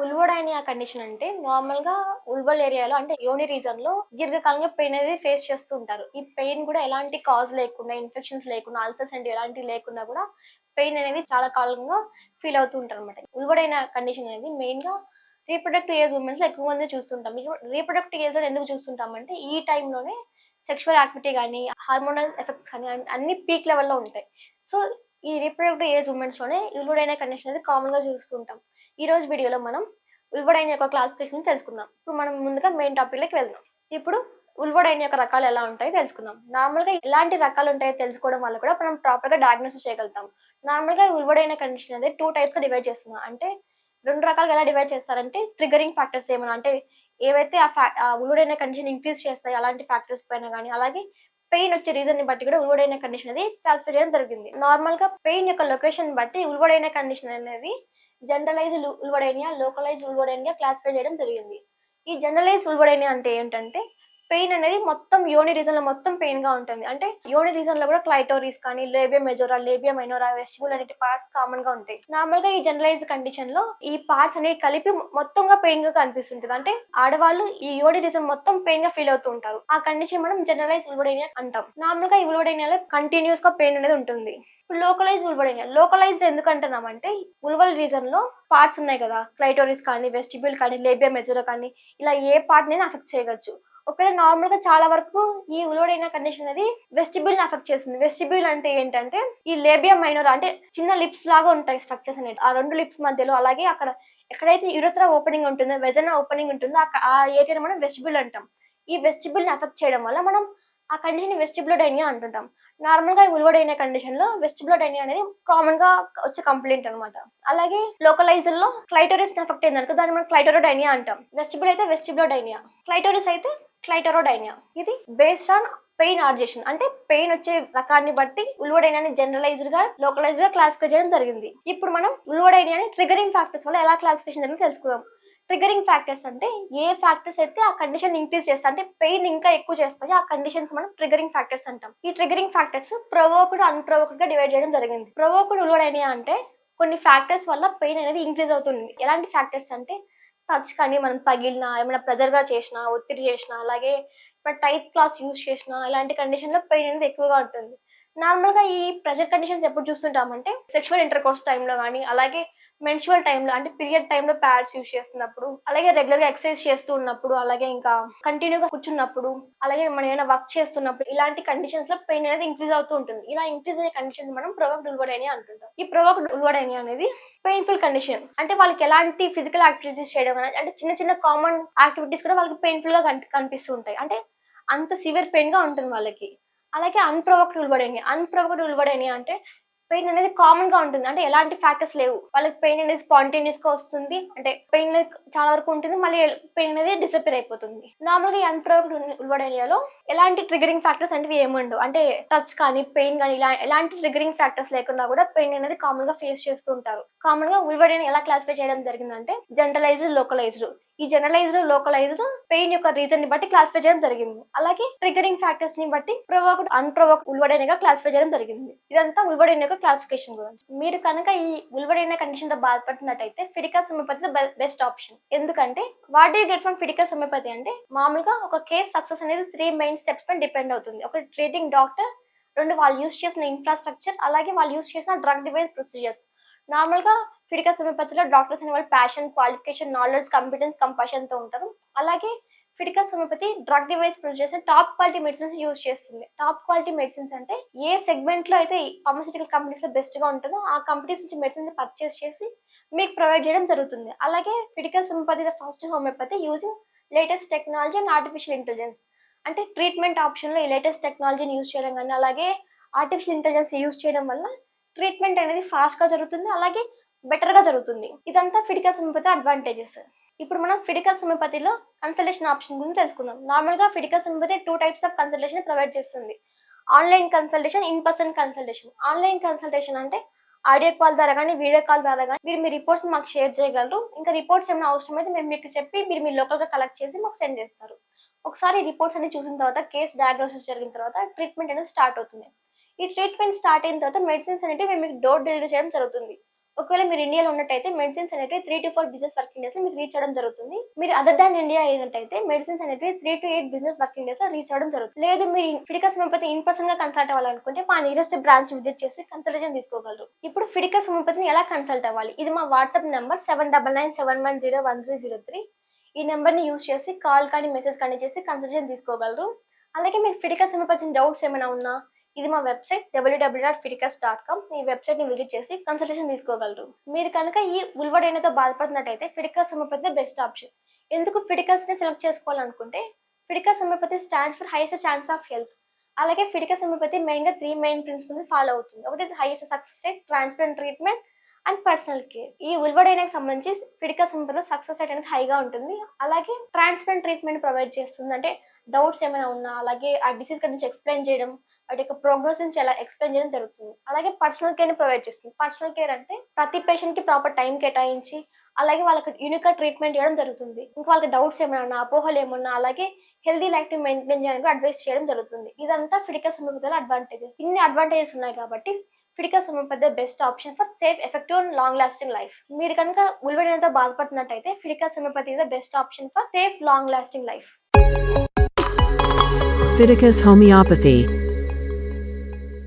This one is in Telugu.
ఉల్వడైన కండిషన్ అంటే నార్మల్గా ఉల్వల్ ఏరియాలో అంటే యోని రీజన్లో దీర్ఘకాలంగా పెయిన్ అనేది ఫేస్ చేస్తూ ఉంటారు. ఈ పెయిన్ కూడా ఎలాంటి కాజ్ లేకుండా ఇన్ఫెక్షన్స్ లేకుండా అల్సర్స్ అంటే ఎలాంటివి లేకుండా కూడా పెయిన్ అనేది చాలా కాలంగా ఫీల్ అవుతూ ఉంటారు అనమాట ఉల్వడైన కండిషన్ అనేది మెయిన్గా రీప్రొడక్టివ్ ఏజ్ ఉమెన్స్ ఎక్కువ మంది చూస్తుంటాం. రీప్రొడక్టివ్ ఏజ్ ఎందుకు చూస్తుంటాం అంటే ఈ టైంలోనే సెక్షువల్ యాక్టివిటీ కానీ హార్మోనల్ ఎఫెక్ట్స్ కానీ అన్ని పీక్ లెవెల్లో ఉంటాయి. సో ఈ రీప్రొడక్టివ్ ఏజ్ ఉమెన్స్లోనే ఉల్వడైన కండిషన్ అనేది కామన్గా చూస్తుంటాం. ఈ రోజు వీడియోలో మనం ఉల్వడైన యొక్క క్లాసిఫికేషన్ తెలుసుకుందాం. ఇప్పుడు మనం ముందుగా మెయిన్ టాపిక్లోకి వెళ్దాం. ఇప్పుడు ఉల్వడైన యొక్క రకాలు ఎలా ఉంటాయో తెలుసుకుందాం. నార్మల్గా ఎలాంటి రకాలు ఉంటాయో తెలుసుకోవడం వల్ల కూడా మనం ప్రాపర్గా డయాగ్నోసిస్ చేయగలుగుతాం. నార్మల్గా ఉల్వడైన కండిషన్ అనేది టూ టైప్స్గా డివైడ్ చేస్తున్నాం. అంటే రెండు రకాలుగా ఎలా డివైడ్ చేస్తారంటే ట్రిగరింగ్ ఫ్యాక్టర్స్ ఏమైనా అంటే ఏవైతే ఆ ఫ్యా ఆ కండిషన్ ఇంక్రీజ్ చేస్తాయి అలాంటి ఫ్యాక్టర్స్ పైన కానీ అలాగే పెయిన్ వచ్చే రీజన్ని బట్టి కూడా ఉల్వడైన కండిషన్ అనేది క్లాసిఫై చేయడం జరిగింది. నార్మల్గా పెయిన్ యొక్క లొకేషన్ బట్టి ఉల్వడైన కండిషన్ అనేది generalize vulvodynia localize vulvodynia classify చేయడం జరిగింది. ఈ జనరలైజ్ ఉల్వడైనియా అంటే ఏంటంటే పెయిన్ అనేది మొత్తం యోని రీజన్లో మొత్తం పెయిన్గా ఉంటుంది. అంటే యోని రీజన్లో కూడా క్లైటోరీస్ కానీ labia majora labia minora vestibule అనేటి పార్ట్స్ కామన్గా ఉంటాయి. నార్మల్గా ఈ జనరలైజ్ కండిషన్లో ఈ పార్ట్స్ అనేవి కలిపి మొత్తంగా పెయిన్గా కనిపిస్తుంటుంది. అంటే ఆడవాళ్ళు ఈ యోని రీజన్ మొత్తం పెయిన్గా ఫీల్ అవుతూ ఉంటారు. ఆ కండిషన్ మనం జనరలైజ్ ఉల్వడైనియా అంటాం. నార్మల్గా ఈ కంటిన్యూస్గా పెయిన్ అనేది ఉంటుంది. ఇప్పుడు లోకలైజ్ ఉల్వడైనియా లోకలైజ్డ్ ఎందుకంటున్నామంటే ఉల్వల్ రీజన్లో పార్ట్స్ ఉన్నాయి కదా. క్లైటోరిస్ కానీ వెస్టిబ్యూల్ కానీ లేబియా మెజోరా కానీ ఇలా ఏ పార్ట్ నేను అఫెక్ట్ చేయవచ్చు. ఒకవేళ నార్మల్గా చాలా వరకు ఈ ఉలోడైన కండిషన్ అనేది వెస్టిబ్యూల్ని అఫెక్ట్ చేస్తుంది. వెస్టిబ్యూల్ అంటే ఏంటంటే ఈ లేబియా మైనర్ అంటే చిన్న లిప్స్ లాగా ఉంటాయి స్ట్రక్చర్స్ అనేవి. ఆ రెండు లిప్స్ మధ్యలో అలాగే అక్కడ ఎక్కడైతే యురత్రా ఓపెనింగ్ ఉంటుందో వెజన ఓపెనింగ్ ఉంటుందో అక్కడ ఆ ఏరియాని మనం వెస్టిబ్యూల్ అంటాం. ఈ వెస్టిబ్యూల్ని అఫెక్ట్ చేయడం వల్ల మనం ఆ కండిషన్ వెస్టిబ్లోడైనియా అంటుంటాం. నార్మల్గా ఉలువడైన కండిషన్లో వెస్టిబ్లోడైనియా అనేది కామన్గా వచ్చే కంప్లైంట్ అన్నమాట. అలాగే లోకలైజ్లో క్లైటోరిస్ ఎఫెక్ట్ అయిందనుకో దాన్ని మనం క్లైటోరోడైనియా అంటాం. వెస్టిబుల్ అయితే వెస్టిబ్లోడైనియా క్లైటోరిస్ అయితే క్లైటరోడైనియా ఇది బేస్డ్ ఆన్ పెయిన్ ఆర్జేషన్ అంటే పెయిన్ వచ్చే రకాన్ని బట్టి ఉల్వడైనియాని జనరలైజ్డ్గా లోకలైజ్డ్గా క్లాసిఫై చేయడం జరిగింది. ఇప్పుడు మనం ఉల్వడైనియాని ట్రిగరింగ్ ఫ్యాక్టర్స్ వల్ల ఎలా క్లాసిఫికేషన్ జరిగింది తెలుసుకుందాం. ట్రిగరింగ్ ఫ్యాక్టర్స్ అంటే ఏ ఫ్యాక్టర్స్ అయితే ఆ కండిషన్ ఇంక్రీజ్ చేస్తాయి అంటే పెయిన్ ఇంకా ఎక్కువ చేస్తాయి ఆ కండిషన్స్ మనం ట్రిగరింగ్ ఫ్యాక్టర్స్ అంటాం. ఈ ట్రిగరింగ్ ఫ్యాక్టర్స్ ప్రొవోక్డ్ అన్ప్రొవోక్డ్గా డివైడ్ చేయడం జరిగింది. ప్రొవోక్డ్ ఉల్వడైనియా అంటే కొన్ని ఫ్యాక్టర్స్ వల్ల పెయిన్ అనేది ఇంక్రీజ్ అవుతుంది. ఎలాంటి ఫ్యాక్టర్స్ అంటే టచ్ కానీ మనం పగిలినా ఏమైనా ప్రెజర్గా చేసినా ఒత్తిడి చేసినా అలాగే టైట్ క్లాత్ యూజ్ చేసినా ఇలాంటి కండిషన్లో పెయిన్ అనేది ఎక్కువగా ఉంటుంది. నార్మల్గా ఈ ప్రెజర్ కండిషన్స్ ఎప్పుడు చూస్తుంటామంటే సెక్షువల్ ఇంటర్ కోర్స్ టైంలో కానీ అలాగే మెన్షువల్ టైంలో అంటే పీరియడ్ టైంలో ప్యాడ్స్ యూస్ చేస్తున్నప్పుడు అలాగే రెగ్యులర్గా ఎక్సర్సైజ్ చేస్తూ ఉన్నప్పుడు అలాగే ఇంకా కంటిన్యూగా కూర్చున్నప్పుడు అలాగే మనం ఏమైనా వర్క్ చేస్తున్నప్పుడు ఇలాంటి కండిషన్స్లో పెయిన్ అనేది ఇంక్రీజ్ అవుతూ ఉంటుంది. ఇలా ఇంక్రీజ్ అయ్యే కండిషన్ మనం ప్రొవోక్డ్ ఉల్వడైనియా అంటుంటాం. ఈ ప్రొవోక్డ్ ఉల్వడైనియా అనేది పెయిన్ఫుల్ కండిషన్ అంటే వాళ్ళకి ఎలాంటి ఫిజికల్ యాక్టివిటీస్ చేయడం అనేది అంటే చిన్న చిన్న కామన్ యాక్టివిటీస్ కూడా వాళ్ళకి పెయిన్ఫుల్గా కనిపి- కనిపిస్తూ ఉంటాయి. అంటే అంత సివియర్ పెయిన్గా ఉంటుంది వాళ్ళకి. అలాగే అన్ప్రొవోక్డ్ ఉల్బడని అన్ప్రొవోక్డ్ ఉల్బడని అంటే పెయిన్ అనేది కామన్గా ఉంటుంది. అంటే ఎలాంటి ఫ్యాక్టర్స్ లేవు. వాళ్ళకి పెయిన్ అనేది స్పాంటేనియస్గా వస్తుంది. అంటే పెయిన్ చాలా వరకు ఉంటుంది. మళ్ళీ పెయిన్ అనేది డిసపేర్ అయిపోతుంది. నార్మల్గా ఉల్వడ్ ఏరియాలో ఎలాంటి ట్రిగరింగ్ ఫ్యాక్టర్స్ అంటే ఏముండవు. అంటే టచ్ కానీ పెయిన్ కానీ ఇలా ఎలాంటి ట్రిగరింగ్ ఫ్యాక్టర్స్ లేకుండా కూడా పెయిన్ అనేది కామన్గా ఫేస్ చేస్తూ ఉంటారు. కామన్గా ఉల్వడ్ ఎలా క్లాసిఫై చేయడం జరిగిందంటే జనరలైజ్డ్ లోకలైజ్డ్ ఈ జనరలైజ్డ్ లోకలైజ్డ్ పెయిన్ యొక్క రీజన్ని బట్టి క్లాసిఫై చేయడం జరిగింది. అలాగే ట్రిగరింగ్ ఫ్యాక్టర్స్ని బట్టి ప్రొవోక్డ్ అన్ప్రొవోక్డ్ ఉల్వడేనిగా క్లాసిఫై చేయడం జరిగింది. ఇదంతా ఉల్వడేని యొక్క క్లాసిఫికేషన్ గురించి. మీరు కనుక ఈ ఉల్వడైన కండిషన్తో బాధపడుతున్నట్టయితే ఫిడికల్ హోమియోపతి బెస్ట్ ఆప్షన్ ఎందుకంటే what you get from Fiticus homeopathy అంటే మామూలుగా ఒక కేస్ సక్సెస్ అనేది త్రీ మెయిన్ స్టెప్స్ పైన డిపెండ్ అవుతుంది. ఒక ట్రీటింగ్ డాక్టర్ రెండు వాళ్ళు యూస్ చేసిన ఇన్ఫ్రాస్ట్రక్చర్ అలాగే వాళ్ళు యూస్ చేసిన డ్రగ్ డివైస్ ప్రొసీజర్స్ నార్మల్గా ఫిడికల్ ఫిడికస్ డాక్టర్స్ అనే వాళ్ళు ప్యాషన్ క్వాలిఫికేషన్ నాలెడ్జ్ కాంపిటెన్స్ కంపాషన్తో ఉంటారు. అలాగే Fiticus homeopathy drug device procedures top quality medicines use చేస్తుంది. టాప్ క్వాలిటీ మెడిసిన్స్ అంటే ఏ సెగ్మెంట్లో అయితే ఫార్మసిటికల్ కంపెనీస్లో బెస్ట్గా ఉంటుందో ఆ కంపెనీస్ నుంచి మెడిసిన్స్ పర్చేస్ చేసి మీకు ప్రొవైడ్ చేయడం జరుగుతుంది. అలాగే Fiticus homeopathy the first homeopathy using latest technology and artificial intelligence అంటే ట్రీట్మెంట్ ఆప్షన్లో ఈ లేటెస్ట్ టెక్నాలజీని యూజ్ చేయడం కానీ అలాగే ఆర్టిఫిషియల్ ఇంటెలిజెన్స్ యూజ్ చేయడం వల్ల ట్రీట్మెంట్ అనేది ఫాస్ట్గా జరుగుతుంది అలాగే బెటర్గా జరుగుతుంది. ఇదంతా ఫిడికల్ సంపద అడ్వాంటేజెస్ ఇప్పుడు మనం ఫిడికల్ సమపతిలో కన్సల్టేషన్ ఆప్షన్ గురించి తెలుసుకుందాం. నార్మల్గా Fiticus homeopathy two types of consultation provide చేస్తుంది. Online consultation in person consultation online consultation అంటే ఆడియో కాల్ ద్వారా కానీ వీడియో కాల్ ద్వారా కానీ మీరు మీ రిపోర్ట్స్ మాకు షేర్ చేయగలరు. ఇంకా రిపోర్ట్స్ ఏమైనా అవసరం అయితే మేము మీకు చెప్పి మీరు మీ లోకల్గా కలెక్ట్ చేసి మాకు సెండ్ చేస్తారు. ఒకసారి రిపోర్ట్స్ అన్ని చూసిన తర్వాత కేస్ డయాగ్నోసిస్ జరిగిన తర్వాత ట్రీట్మెంట్ అనేది స్టార్ట్ అవుతుంది. ఈ ట్రీట్మెంట్ స్టార్ట్ అయిన తర్వాత మెడిసిన్స్ అనేవి మేము మీకు డోర్ డెలివరీ చేయడం జరుగుతుంది. ఒకవేళ మీరు ఇండియాలో ఉన్నట్టయితే మెడిసిన్స్ అనేవి three to four business working days మీకు రీచ్ అవ్వడం జరుగుతుంది. మీరు అదర్ దాన్ ఇండియా అయినట్టయితే మెడిసిన్స్ అనేవి three to eight business working days reach అవ్వడం జరుగుతుంది. లేదు మీరు ఫిడికస్ హోమియోపతి ఇన్ పర్సన్గా కన్సల్ట్ అవ్వాలనుకుంటే మా నియరెస్ట్ బ్రాంచ్ విజిట్ చేసి కన్సల్టేషన్ తీసుకోగలరు. ఇప్పుడు ఫిడికస్ హోమియోపతిని ఎలా కన్సల్ట్ అవ్వాలి? ఇది మా WhatsApp number seven double nine seven one zero one three zero three ఈ నెంబర్ని యూస్ చేసి కాల్ కానీ మెసేజ్ కానీ చేసి కన్సల్టేషన్ తీసుకోగలరు. అలాగే మీకు ఫిడికల్ సంబంధించిన డౌట్స్ ఏమైనా ఉన్నా ఇది మా website WW dot Fiticus dot com ఈ వెబ్సైట్ని విజిట్ చేసి కన్సల్టేషన్ తీసుకోగలరు. మీరు కనుక ఈ ఉల్వడైనతో బాధపడుతున్నట్టయితే ఫిడికస్ హోమియోపతి బెస్ట్ ఆప్షన్. ఎందుకు ఫిటికల్స్ని సెలెక్ట్ చేసుకోవాలనుకుంటే Fiticus homeopathy stands for highest chance of health. అలాగే ఫిడికస్ హోమియోపతి మెయిన్గా త్రీ మెయిన్ ప్రిన్సిపల్ని ఫాలో అవుతుంది. ఒకటి highest success rate transparent treatment and personal care. ఈ ఉల్వడైనకి సంబంధించి ఫిడికస్ హోమియోపతి సక్సెస్ రేట్ అనేది హైగా ఉంటుంది. అలాగే ట్రాన్స్పరెంట్ ట్రీట్మెంట్ ప్రొవైడ్ చేస్తుంది అంటే డౌట్స్ ఏమైనా ఉన్నా అలాగే ఆ డిసీజ్ గురించి ఎక్స్ప్లెయిన్ చేయడం వాటి యొక్క ప్రోగ్రెస్ నుంచి ఎలా ఎక్స్ప్లెయిన్ చేయడం జరుగుతుంది. అలాగే పర్సనల్ కేర్ని ప్రొవైడ్ చేస్తుంది. పర్సనల్ కేర్ అంటే ప్రతి పేషెంట్కి ప్రాపర్ టైం కేటాయించి అలాగే వాళ్ళకి యూనిక్ ట్రీట్మెంట్ చేయడం జరుగుతుంది. ఇంకా వాళ్ళకి డౌట్స్ ఏమైనా అపోహలు ఏమన్నా అలాగే హెల్దీ లైఫ్ని మెయింటైన్ చేయడానికి అడ్వైస్ చేయడం జరుగుతుంది. ఇదంతా ఫిడికల్ సమీపతల అడ్వాంటేజెస్ ఇన్ని అడ్వాంటేజెస్ ఉన్నాయి కాబట్టి Fiticus homeopathy best option for safe effective and long lasting life మీరు కనుక ఉల్వడినతో బాధపడుతున్నట్టయితే Fiticus homeopathy is the best option for safe long lasting life Fiticus Homeopathy.